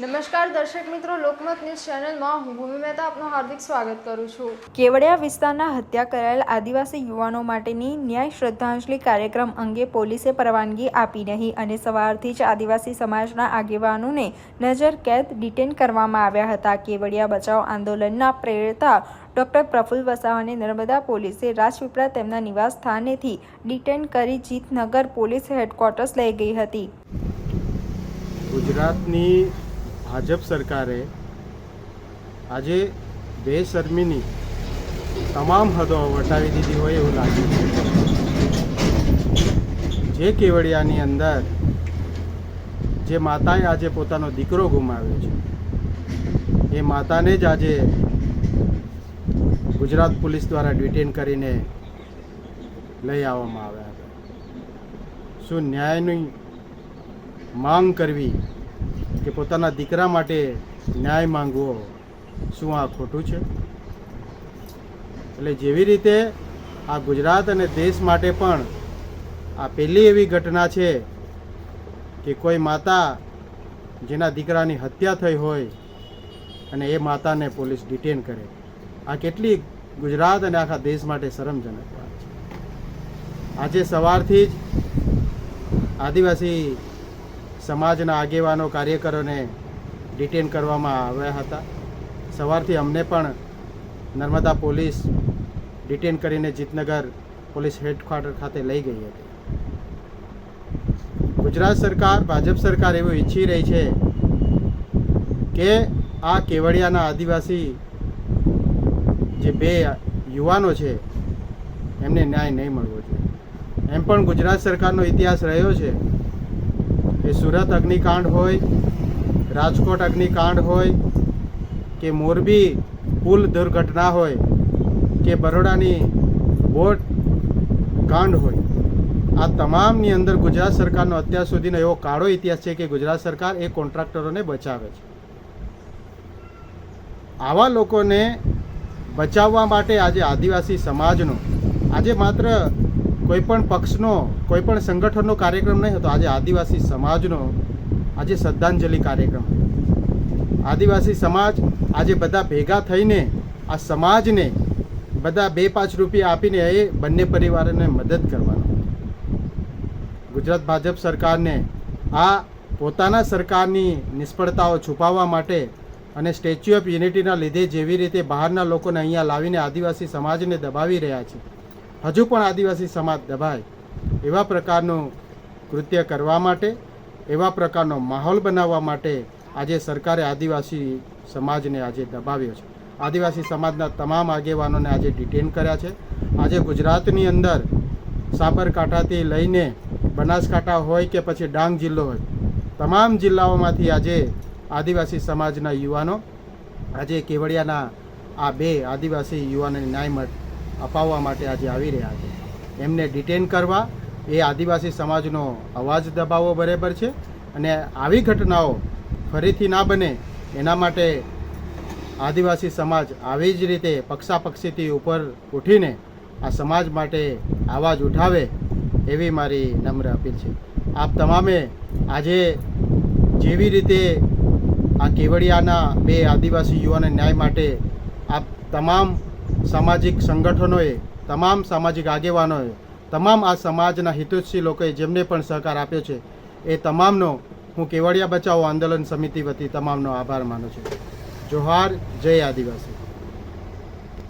નમસ્કાર દર્શક મિત્રો લોકમત ન્યૂઝ ચેનલમાં હું ભૂમિ મહેતા આપનું હાર્દિક સ્વાગત કરું છું. કેવડિયા વિસ્તારના હત્યા કરાયેલ આદિવાસી યુવાનો માટેની ન્યાય શ્રદ્ધાંજલિ કાર્યક્રમ અંગે પોલીસે પરવાનગી આપી નહીં અને સવારથી જ આદિવાસી સમાજના આગેવાનોને નજર કેદ ડિટેન કરવામાં આવ્યા હતા. કેવડિયા બચાવ આંદોલનના પ્રેરતા ડોક્ટર પ્રફુલ્લ વસાવાને નર્મદા પોલીસે રાજપીપળા તેમના નિવાસ સ્થાનેથી ડિટેન કરી જીતનગર પોલીસ હેડક્વાર્ટર્સ લઈ ગઈ હતી. ગુજરાતની ભાજપ સરકારે આજે બેશરમીની તમામ હદો વટાવી દીધી હોય એવું લાગ્યું છે. જે કેવડિયાની અંદર જે માતાએ આજે પોતાનો દીકરો ગુમાવ્યો છે, એ માતાને જ આજે ગુજરાત પોલીસ દ્વારા ડિટેન કરીને લઈ આવવામાં આવ્યા હતા. શું ન્યાયની માંગ કરવી કે પોતાના દીકરા માટે ન્યાય માંગવો શું આ ખોટું છે? એટલે જેવી રીતે આ ગુજરાત અને દેશ માટે પણ આ પહેલી એવી ઘટના છે કે કોઈ માતા જેના દીકરાની હત્યા થઈ હોય અને એ માતાને પોલીસ ડિટેન કરે. આ કેટલી ગુજરાત અને આખા દેશ માટે શરમજનક વાત છે. આજે સવારથી જ આદિવાસી સમાજના આગેવાનો, કાર્યકરોને ડિટેન કરવામાં આવ્યા હતા. સવારથી અમને પણ નર્મદા પોલીસ ડિટેન કરીને જીતનગર પોલીસ હેડક્વાર્ટર ખાતે લઈ ગઈ હતી. ગુજરાત સરકાર, ભાજપ સરકાર એવું ઈચ્છી રહી છે કે આ કેવડિયાના આદિવાસી જે બે યુવાનો છે, એમને ન્યાય નહીં મળવો જોઈએ. એમ પણ ગુજરાત સરકારનો ઇતિહાસ રહ્યો છે એ સુરત અગ્નિકાંડ હોય, રાજકોટ અગ્નિકાંડ હોય, કે મોરબી પુલ દુર્ઘટના હોય, કે બરોડાની બોટ કાંડ હોય, આ તમામની અંદર ગુજરાત સરકારનો અત્યાર સુધીનો એવો કાળો ઇતિહાસ છે કે ગુજરાત સરકાર એ કોન્ટ્રાક્ટરોને બચાવે છે. આવા લોકોને બચાવવા માટે આજે આદિવાસી સમાજનો આજે માત્ર કોઈ પણ પક્ષનો કોઈ પણ સંગઠનનો કાર્યક્રમ નહીં હતો. આજે આદિવાસી સમાજનો, આજે શ્રદ્ધાંજલિ કાર્યક્રમ. આદિવાસી સમાજ આજે બધા ભેગા થઈને, આ સમાજને બધા બે પાંચ રૂપિયા આપીને એ બંને પરિવારોને મદદ કરવાનો. ગુજરાત ભાજપ સરકારને આ પોતાના સરકારની નિષ્ફળતાઓ છુપાવવા માટે અને સ્ટેચ્યુ ઓફ યુનિટીના લીધે જેવી રીતે બહારના લોકોને અહીંયા લાવીને આદિવાસી સમાજને દબાવી રહ્યા છે હજુ પણ આદિવાસી સમાજ દબાય એવા પ્રકારનું કૃત્ય કરવા માટે, એવા પ્રકારનો માહોલ બનાવવા માટે આજે સરકારે આદિવાસી સમાજને આજે દબાવ્યો છે. આદિવાસી સમાજના તમામ આગેવાનોને આજે ડિટેન કર્યા છે. આજે ગુજરાતની અંદર સાબરકાંઠાથી લઈને બનાસકાંઠા હોય કે પછી ડાંગ જિલ્લો હોય, તમામ જિલ્લાઓમાંથી આજે આદિવાસી સમાજના યુવાનો, આજે કેવડિયાના આ બે આદિવાસી યુવાનોને ન્યાય અપાવવા માટે આજે આવી રહ્યા છે. એમને ડિટેન કરવા એ આદિવાસી સમાજનો અવાજ દબાવવો બરાબર છે અને આવી ઘટનાઓ ફરીથી ના બને એના માટે આદિવાસી સમાજ આવી જ રીતે પક્ષાપક્ષીથી ઉપર ઉઠીને આ સમાજ માટે આવાજ ઉઠાવે એવી મારી નમ્ર અપીલ છે. આપ તમામે આજે જેવી રીતે આ કેવડિયાના બે આદિવાસી યુવાને ન્યાય માટે આપ તમામ સામાજિક સંગઠનોએ, તમામ સામાજિક આગેવાનોએ, તમામ આ સમાજના હિતોત્સી લોકોએ જેમને પણ સહકાર આપ્યો છે, એ તમામનો હું કેવડિયા બચાવો આંદોલન સમિતિ વતી તમામનો આભાર માનું છું. જોહાર, જય આદિવાસી.